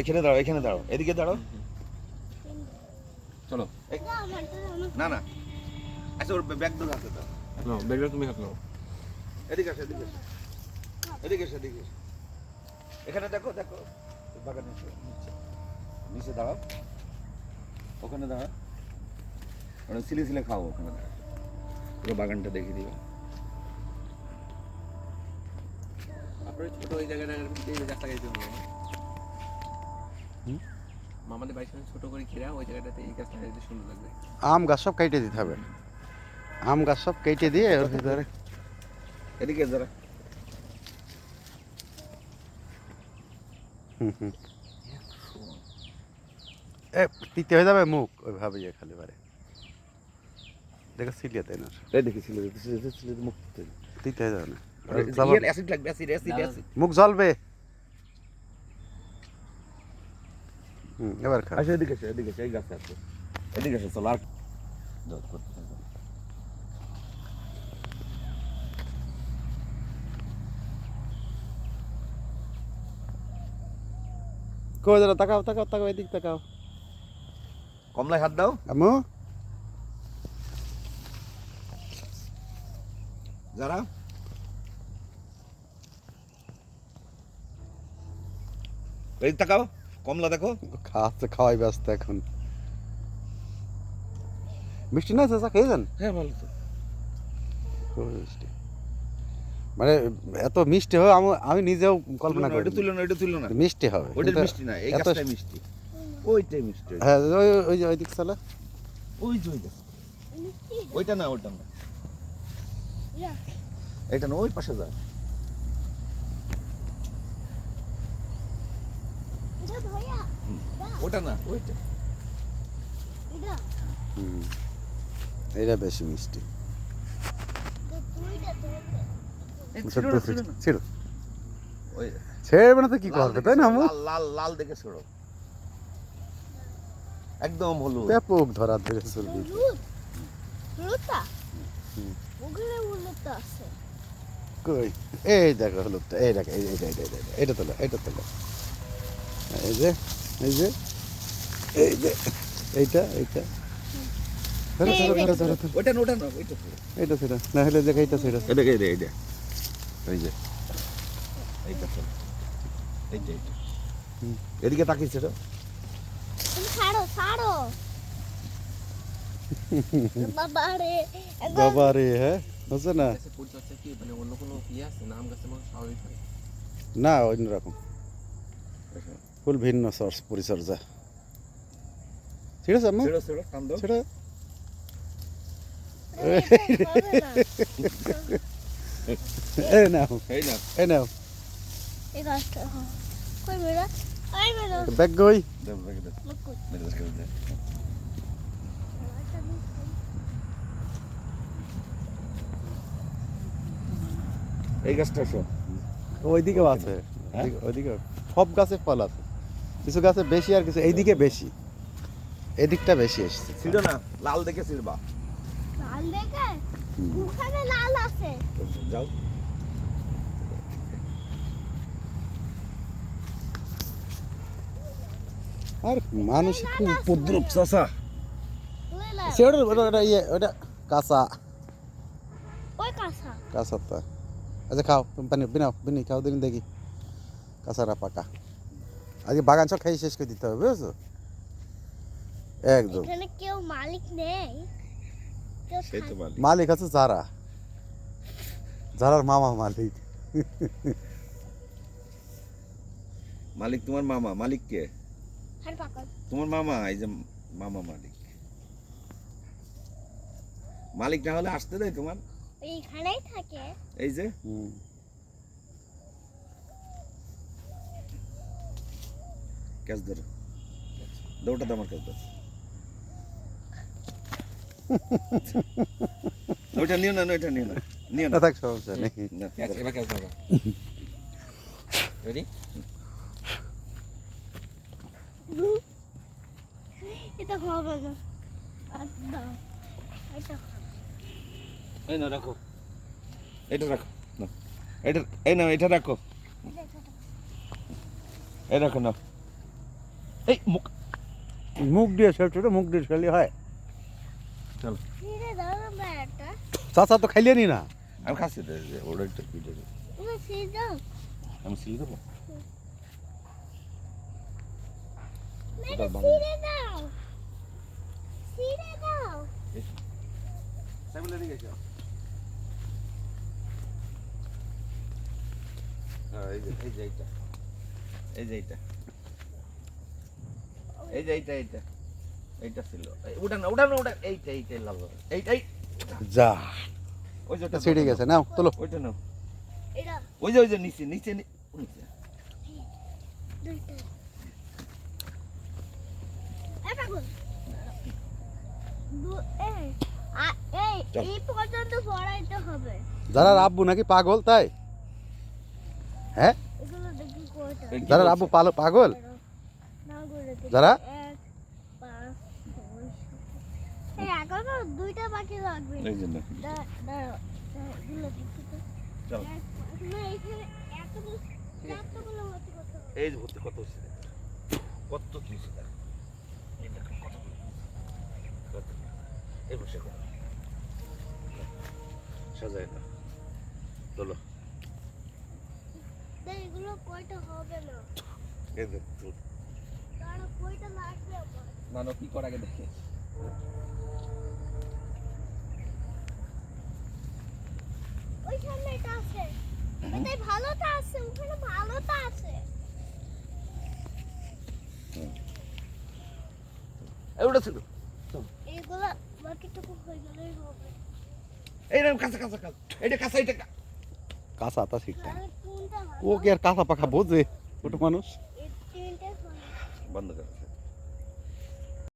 এখানে দাঁড়াও এখানে দাঁড়াও। এদিকে দাঁড়াও। চলো। না না। আচ্ছা ওর ব্যাগ ধরে হাতে দাও। নাও ব্যাগটা তুমি হাত নাও। এদিকে আসো এদিকে আসো। এদিকে এসো এদিকে এখানে দেখো দেখো। বাগানে নিচে নিচে দাঁড়াও। ওখানে দাঁড়াও। ওখানে সিলে সিলে খাও ওখানে দাঁড়াও। পুরো বাগানটা দেখিয়ে দিবা। আপনার ছোট ওই জায়গাটা গাছটা গাইতে হবে। মামাদের বাড়ির সামনে ছোট করে ঘেরা ওই জায়গাটাতে এই গাছটা সুন্দর লাগবে। আম গাছ সব কেটে দিতে হবে। আম গাছ সব কেটে দিয়ে ওর ভিতরে এদিকে যারা। এ তিতে হয়ে যাবে মুখ। ওইভাবে ইয়ে খালি পারে দেখো সিলিয়া তাই না। এই দেখি সিলে সিলে সিলে মুখ তিতে হয়ে যাবে না। অ্যাসিড লাগবে অ্যাসিড অ্যাসিড অ্যাসিড মুখ জ্বলবে। হুম এবার খা। আচ্ছা এদিকে এসো এদিকে এসো এই গাছে এদিকে এসো চলো আর দাও, করতে থাকো। কই যারা তাকাও তাকাও তাকাও এদিক তাকাও। কমলায় হাত দাও। আমু যারা? এই তাকাও। কমলা দেখো। খাওয়াতে খাওয়াই ব্যস্ত এখন। মিষ্টি না চাচা খেয়ে যান। হ্যাঁ ভালো তো। খুবই মিষ্টি। মানে এত মিষ্টি হবে আমি আমি নিজেও কল্পনা করি ওইটা তুলো না ওইটা তুলো না মিষ্টি হবে ওইটা মিষ্টি না এই মিষ্টি। ওইটাই মিষ্টি হ্যাঁ ওই ওই যে ওই দিক চলে ওই যে ওই ওইটা না ওইটা না। এটা না ওই পাশে যা। ওটা না ওইটা। হুম। এটা বেশি মিষ্টি। ছেড়বে না তো কি করবে তাই না লাল লাল লাল দেখে ছেড়ো। একদম হলুদ। ব্যাপক ধরা ধরে চলবি। কই? এই দেখো হলুদটা এই দেখো এইটা এইটা এইটা এটা তোলো এটা তোলো। এই যে এই যে এই যে এইটা এইটা। ধরো ধরো ধরো ধরো ধরো। ওইটা না ওটা না ওইটা তো। এইটা সেটা না হলে দেখো এইটা সেটা। এটা এই যে এইটা? এই যে। এইটা চল। এইটা এইটা। হুম। এদিকে তাকিয়েছে তো ছাড়ো ছাড়ো। বাবা রে বাবা রে হ্যাঁ? হচ্ছে না? গাছের পরিচর্যা কি মানে অন্য কোনো ইয়ে আছে? নাম গাছের মতো স্বাভাবিক হয়। না অন্যরকম। ফুল ভিন্ন সর্স পরিচর্যা। ঠিক আছে আম্মু? সেটা এই নাও। এই নাও। হ্যাঁ। ব্যাগ গই এই গাছটা সব ওইদিকেও আছে। হ্যাঁ? ওইদিকে- ওইদিকে। সব গাছে ফল আছে। কিছু গাছে বেশি আর কিছু এইদিকে বেশি। এদিকটা বেশি এসছে। ছিড়ো না লাল দেখে ছিড়বা। লাল দেখে? ওখানে লাল আছে। যাও। আর মানুষ খুব উপদ্রব চাষা সেটা ওটা ওটা ইয়ে ওটা কাঁচা। ওই কাঁচা। কাঁচাটা। আচ্ছা খাও তুমি পানি বিনাও বিনি খাও দিন দেখি। কাঁচাটা পাকা। আজকে বাগান সব খাই শেষ করে দিতে হবে বুঝেছ? একদম। এখানে কেউ মালিক নেই। সেই তো মালিক। মালিক আছে যারা। যারার মামা মালিক। মালিক তোমার মামা মালিক কে? তোমার মামা এই যে মামা মালিক। মালিক না হলে আসতে দেয় তোমার? এইখানেই থাকে। এই যে? হুম। ক্যাচ ধরো দৌড়টা দাও আমার ক্যাচ ধরো ওইটা নিও না না, ওইটা নিও না। নিও না। থাক সমস্যা নেই। এবার ক্যাচ ধরো। রেডি এটা হবে না। আর এটা এই না রাখো। এটা রাখো। না। এটা এই না এটা রাখো। এই রাখো না এই মুখ মুখ দিয়ে ছেড়ে ছোটো মুখ দিয়ে ছেড়ে হয়। না চাচা তো খাইলে নি না? আমি খাচ্ছি তো, ওটা একটু দাও আমি সিলে দেবো। হ্যাঁ, এই যে এই যে এইটা। এই যে এইটা। এই যে এইটা এইটা এইটা ছিল। উঠান এইটা এইটাই লাভ হবে এইটাই যা ওই যে ওটা ছিঁড়ে গেছে নাও। তোলো। ওইটা নাও। ওই যে ওই যে নিচে নিচে নিচে। দুইটা। এই পাগল দু- এই আ- এই চল। এই পর্যন্ত পড়াইতে হবে। যারা আব্বু নাকি পাগল তাই? হ্যাঁ? যারা? আব্বু পালো পাগল। যারা? এই যে না দা- দাঁড়াও দাঁড়াও, এগুলো দেখি তো। চল। এক- না এখানে এতগুলো চারটাগুলো ভর্তি করতে হবে। এই যে ভর্তি কত হচ্ছে কত কি হচ্ছে দেখ। এই দেখো কত কত এই বসে কত না চলো। দেখ, কয়টা হবে না? এই দেখ চল। দাঁড়াও কয়টা লাগবে আমার নানো কি কর আগে দেখে। ওই সামনে এটা আছে। এটাই ভালোটা আছে ওখানে ভালোটা আছে। ওটা ছিল। এগুলো বাকিটুকু হয়ে গেলেই হবে। এই কাঁচা কাঁচা কাঁচা। এটা কাঁচা এটা কা- কাঁচা তা ঠিকঠাক ও কি আর কাঁচা পাখা বোঝে? ছোট মানুষ। এই তিনটে হয়ে বন্ধ করে